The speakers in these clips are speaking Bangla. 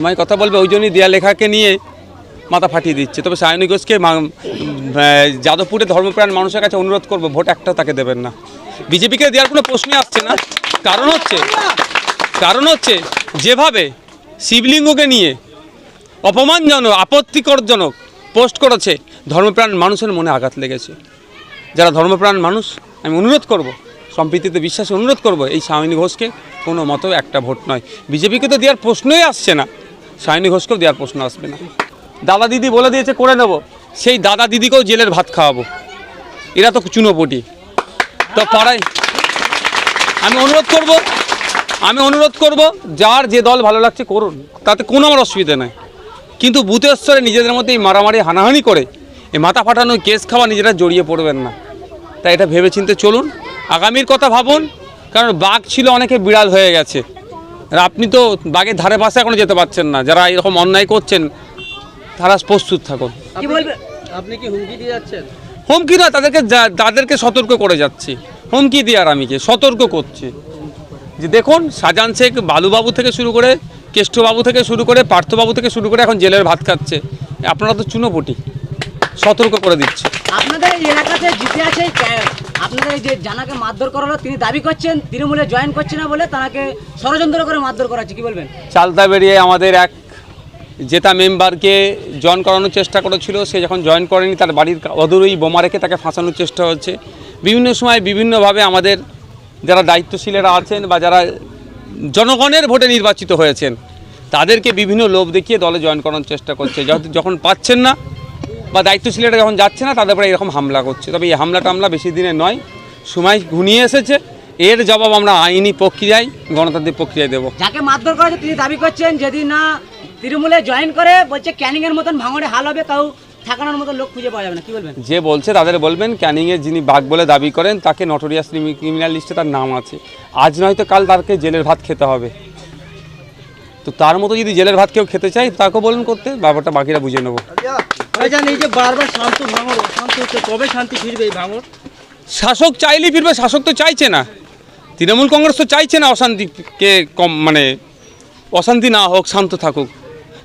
আমায় কথা বলবে, ওই জন্যই দেয়া লেখাকে নিয়ে মাথা ফাটিয়ে দিচ্ছে। তবে সায়নী ঘোষকে যাদবপুরে ধর্মপ্রাণ মানুষের কাছে অনুরোধ করব, ভোট একটা তাকে দেবেন না। বিজেপিকে দেওয়ার কোনো প্রশ্নই আসছে না। কারণ হচ্ছে কারণ হচ্ছে, যেভাবে শিবলিঙ্গকে নিয়ে অপমানজনক, আপত্তিকরজনক পোস্ট করেছে, ধর্মপ্রাণ মানুষের মনে আঘাত লেগেছে। যারা ধর্মপ্রাণ মানুষ, আমি অনুরোধ করব, সম্প্রীতিতে বিশ্বাসে অনুরোধ করব, এই সায়নী ঘোষকে কোনো মতো একটা ভোট নয়। বিজেপিকে তো দেওয়ার প্রশ্নই আসছে না। সায়নী ঘোষকেও দেওয়ার প্রশ্ন আসবে না। দাদা দিদি বলে দিয়েছে, করে নেব। সেই দাদা দিদিকেও জেলের ভাত খাওয়াবো। এরা তো চুনোপটি। তো পাড়ায় আমি অনুরোধ করব, আমি অনুরোধ করব, যার যে দল ভালো লাগছে করুন, তাতে কোনো আমার অসুবিধা নাই। কিন্তু বুথের স্তরে নিজেদের মধ্যে এই মারামারি, হানাহানি করে, এই মাথা ফাটানো কেস খাওয়া নিজেরা জড়িয়ে পড়বেন না। তাই এটা ভেবেচিন্তে চলুন, আগামীর কথা ভাবুন, কারণ বাঘ ছিল অনেকে বিড়াল হয়ে গেছে। আপনি তো বাঘের ধারে পাশে এখনও যেতে পারছেন না। যারা এরকম অন্যায় করছেন তারা প্রস্তুত থাকুন। আপনি কি হুমকি দিয়ে যাচ্ছেন? হুমকি না তাদেরকে যা- তাদেরকে সতর্ক করে যাচ্ছি। হুমকি দিয়ে আর আমি কি? সতর্ক করছি। যে দেখুন সাজান শেখ বালুবাবু থেকে শুরু করে কেষ্টবাবু থেকে শুরু করে পার্থবাবু থেকে শুরু করে এখন জেলের ভাত খাচ্ছে। আপনারা তো চুনোপটি। সতর্ক করে দিচ্ছে। আপনাদের এলাকাতে জিতে আছে আপনাদের এই যে জানাকে মারধর করা হলো তিনি দাবি করছেন, তৃণমূলে জয়েন করছে না বলে তাকে ষড়যন্ত্র করে মারধর করা হচ্ছে, কি বলবেন? চালতা বেরিয়ে আমাদের এক জেতা মেম্বারকে জয়েন করানোর চেষ্টা করেছিল, সে যখন জয়েন করেনি, তার বাড়ির অদূরেই বোমা রেখে তাকে ফাঁসানোর চেষ্টা হচ্ছে। বিভিন্ন সময় বিভিন্নভাবে আমাদের যারা দায়িত্বশীলেরা আছেন বা যারা জনগণের ভোটে নির্বাচিত হয়েছেন, তাদেরকে বিভিন্ন লোভ দেখিয়ে দলে জয়েন করানোর চেষ্টা করছে। যখন পাচ্ছেন না বা দায়িত্বশীলেরা যখন যাচ্ছে না তাদের উপরে এরকম হামলা করছে। তবে এই হামলা টামলা বেশি দিনে নয় সময় ঘনিয়ে এসেছে। এর জবাব আমরা আইনি প্রক্রিয়ায় গণতান্ত্রিক প্রক্রিয়ায় দেবো। যাকে মারধর করা তিনি দাবি করছেন যদি না তৃণমূলে জয়েন করে বলছে ক্যানিং এর মতন ভাঙড়ে হাল হবে তাও ঠাকানোর মতো লোক খুঁজে পাওয়া যাবে না। কি বলবেন? যে বলছে তাদের বলবেন ক্যানিংয়ের যিনি বাঘ বলে দাবি করেন তাকে নটোরিয়াস ক্রিমিনাল লিস্টে তার নাম আছে। আজ নয়তো কাল তাকে জেলের ভাত খেতে হবে। তো তার মতো যদি জেলের ভাত কেউ খেতে চায় তাকেও বলুন করতে ব্যাপারটা বাকিরা বুঝে নেব। ভাইজান এই যে বারবার শান্ত ভাঙর অশান্ত হচ্ছে কবে শান্তি ফিরবে এই ভাঙর শাসক চাইলেই ফিরবে শাসক তো চাইছে না। তৃণমূল কংগ্রেস তো চাইছে না অশান্তিকে কম মানে অশান্তি না হোক শান্ত থাকুক।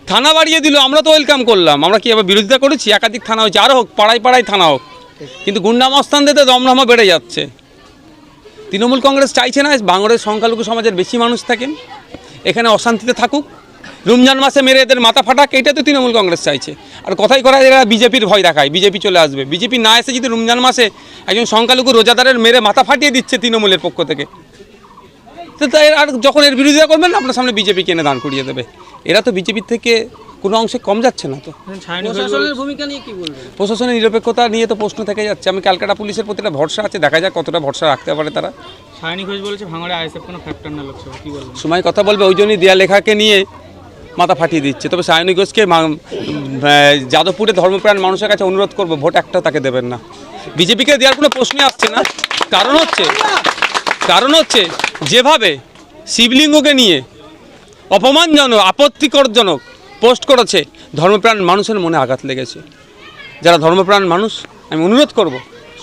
থানা বাড়িয়ে দিল আমরা তো ওয়েলকাম করলাম। আমরা কি আবার বিরোধিতা করেছি? একাধিক থানা হয়েছে আরও হোক পাড়ায় পাড়ায় থানা হোক। কিন্তু গুন্ডামস্তান দিতে দমদমা বেড়ে যাচ্ছে। তৃণমূল কংগ্রেস চাইছে না বাংলাদেশ সংখ্যালঘু সমাজের বেশি মানুষ থাকেন। এখানে অশান্তিতে থাকুক। রমজান মাসে মেরে এদের মাথা ফাটাক এটা তো তৃণমূল কংগ্রেস চাইছে। আর কথাই করা এরা বিজেপির ভয় দেখায় বিজেপি চলে আসবে। বিজেপি না এসে যদি রমজান মাসে একজন সংখ্যালঘু রোজাদারের মেরে মাথা ফাটিয়ে দিচ্ছে তৃণমূলের পক্ষ থেকে তো তাই আর যখন এর বিরোধিতা করবেন আপনার সামনে বিজেপি কেনে দান করিয়ে দেবে। এরা তো বিজেপির থেকে কোনো অংশে কম যাচ্ছে না তো। প্রশাসনের ভূমিকা নিয়ে কি বলবেন? প্রশাসনের নিরপেক্ষতা নিয়ে তো প্রশ্ন থেকে যাচ্ছে। আমি ক্যালকাটা পুলিশের প্রতি একটা ভরসা আছে দেখা যাক কতটা ভরসা রাখতে পারে তারা। সায়নী ঘোষ সময় কথা বলবে, ওই জন্যই দেয়া লেখাকে নিয়ে মাথা ফাটিয়ে দিচ্ছে। তবে সায়নী ঘোষকে যাদবপুরে ধর্মপ্রাণ মানুষের কাছে অনুরোধ করব, ভোট একটা তাকে দেবেন না। বিজেপিকে দেওয়ার কোনো প্রশ্নই আসছে না। কারণ হচ্ছে কারণ হচ্ছে, যেভাবে শিবলিঙ্গকে নিয়ে অপমানজনক, আপত্তিকরজনক পোস্ট করেছে, ধর্মপ্রাণ মানুষের মনে আঘাত লেগেছে। যারা ধর্মপ্রাণ মানুষ, আমি অনুরোধ করব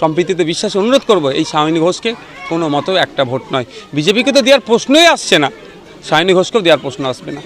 সম্প্রীতিতে বিশ্বাস অনুরোধ করব, এই সায়নী ঘোষকে কোনো মতো একটা ভোট নয়। বিজেপিকে তো দেওয়ার প্রশ্নই আসছে না। সায়নী ঘোষকেও দেওয়ার প্রশ্ন আসবে না।